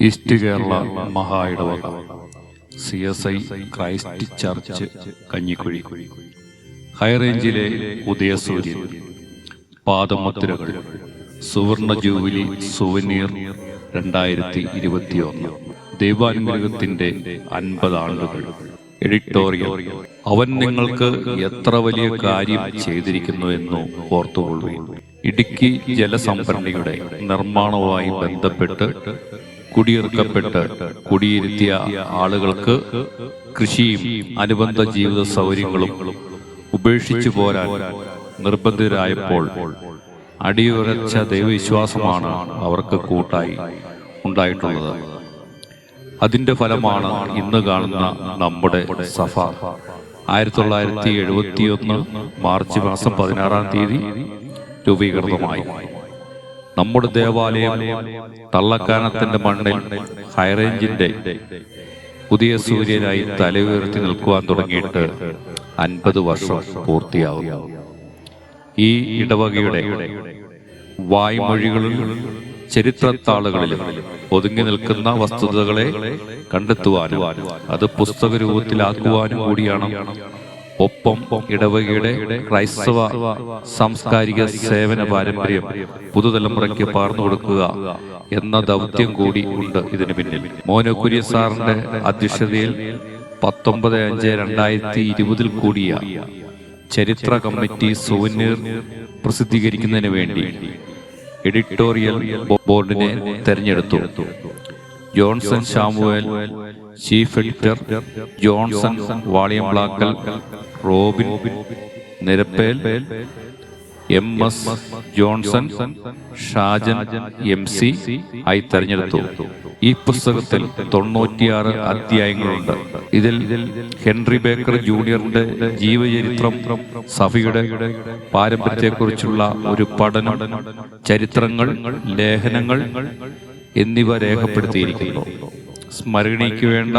East Kerala മഹാ ഇടവക C S I Christ church Kanjikuzhi. ഹൈറേഞ്ചിലെ ഉദയസൂര്യൻ. പാദമുദ്രകൾ. സുവർണ ജൂബിലി സുവനീർ രണ്ടായിരത്തി ഇരുപത്തിയൊന്ന് ദൈവാനുഗ്രഹത്തിന്റെ അൻപത് ആണ്ടുകൾ എഡിറ്റോറിയൽ. അവൻ നിങ്ങൾക്ക് എത്ര വലിയ കാര്യം ചെയ്തിരിക്കുന്നു എന്ന് ഓർത്തുകൊള്ളുകയും ഇടുക്കി ജലസംഭരണിയുടെ നിർമ്മാണവുമായി ബന്ധപ്പെട്ട് കുടിയിറക്കപ്പെട്ട് കുടിയിരുത്തിയ ആളുകൾക്ക് കൃഷിയും അനുബന്ധ ജീവിത സൗകര്യങ്ങളും ഉപേക്ഷിച്ചു പോരാൻ നിർബന്ധിതരായപ്പോൾ അടിയുറച്ച ദൈവവിശ്വാസമാണ് അവർക്ക് കൂട്ടായി ഉണ്ടായിട്ടുള്ളത്. അതിന്റെ ഫലമാണ് ഇന്ന് കാണുന്ന നമ്മുടെ സഫ ആയിരത്തി തൊള്ളായിരത്തി എഴുപത്തിയൊന്ന് മാർച്ച് മാസം പതിനാറാം തീയതി രൂപീകൃതമായി. നമ്മുടെ ദേവാലയം തള്ളക്കാനത്തിന്റെ മണ്ണിൽ ഹൈറേഞ്ചിന്റെ പുതിയ സൂര്യനായി തലയുയർത്തി നിൽക്കുവാൻ തുടങ്ങിയിട്ട് അൻപത് വർഷം പൂർത്തിയാവുന്നു ഈ ഇടവകയുടെ വായ്മൊഴികളിൽ ചരിത്രത്താളുകളിലും ഒതുങ്ങി നിൽക്കുന്ന വസ്തുതകളെ കണ്ടെത്തുവാനും അത് പുസ്തക രൂപത്തിലാക്കുവാനും കൂടിയാണ് ഒപ്പം ഇടവകയുടെ ക്രൈസ്തവ സാംസ്കാരിക സേവന പാരമ്പര്യം പുതുതലമുറയ്ക്ക് പാർന്നു കൊടുക്കുക എന്ന ദൗത്യം കൂടി ഉണ്ട് ഇതിനു പിന്നിൽ. മോനോ കുര്യൻ സാറിന്റെ അധ്യക്ഷതയിൽ പത്തൊമ്പത് അഞ്ച് രണ്ടായിരത്തി ഇരുപതിൽ കൂടിയ ചരിത്ര കമ്മിറ്റി സുവനീർ പ്രസിദ്ധീകരിക്കുന്നതിന് വേണ്ടി എഡിറ്റോറിയൽ ബോർഡിനെ തെരഞ്ഞെടുത്തു. Johnson Samuel chief editor Johnson Valiyamplackal Robin Nirappel M S Johnson Shajan M C ആയി തെരഞ്ഞെടുത്തു. ഈ പുസ്തകത്തിൽ തൊണ്ണൂറ്റിയാറ് അധ്യായങ്ങളുണ്ട്. ഇതിൽ ഹെൻറി ബേക്കർ ജൂനിയറിന്റെ ജീവചരിത്രം സഫിയുടെ പാരമ്പര്യത്തെക്കുറിച്ചുള്ള ഒരു പഠനം ചരിത്രങ്ങൾ ലേഖനങ്ങൾ എന്നിവ രേഖപ്പെടുത്തിയിരിക്കുന്നു. സ്മരണയ്ക്ക് വേണ്ട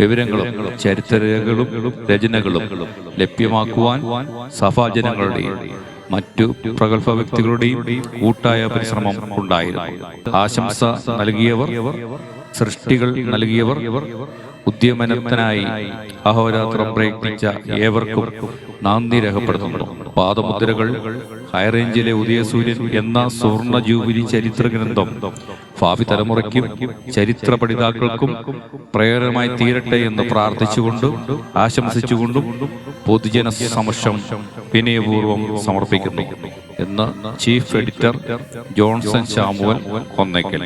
വിവരങ്ങളും ചരിത്രരേഖകളും രചനകളും ലഭ്യമാക്കുവാൻ സഭാജനങ്ങളുടെയും മറ്റു പ്രഗത്ഭ വ്യക്തികളുടെയും കൂട്ടായ പരിശ്രമം ഉണ്ടായിരുന്നു. ആശംസ നൽകിയവർ സൃഷ്ടികൾ നൽകിയവർ ഉദ്യമനത്തിനായി അഹോരാത്രം പ്രയത്നിച്ച ഏവർക്കും നന്ദി രേഖപ്പെടുത്തുന്നു. പാദമുദ്രകൾ ഹൈറേഞ്ചിലെ ഉദയസൂര്യൻ എന്ന സ്വർണ ജൂബിലി ചരിത്ര ഗ്രന്ഥം ഭാവി തലമുറയ്ക്കും ചരിത്ര പഠിതാക്കൾക്കും പ്രേരണമായി തീരട്ടെ എന്ന് പ്രാർത്ഥിച്ചുകൊണ്ട് ആശംസിച്ചുകൊണ്ടും പൊതുജന സമക്ഷം വിനയപൂർവം സമർപ്പിക്കുന്നു എന്ന് chief editor Johnson Samuel Konnakkal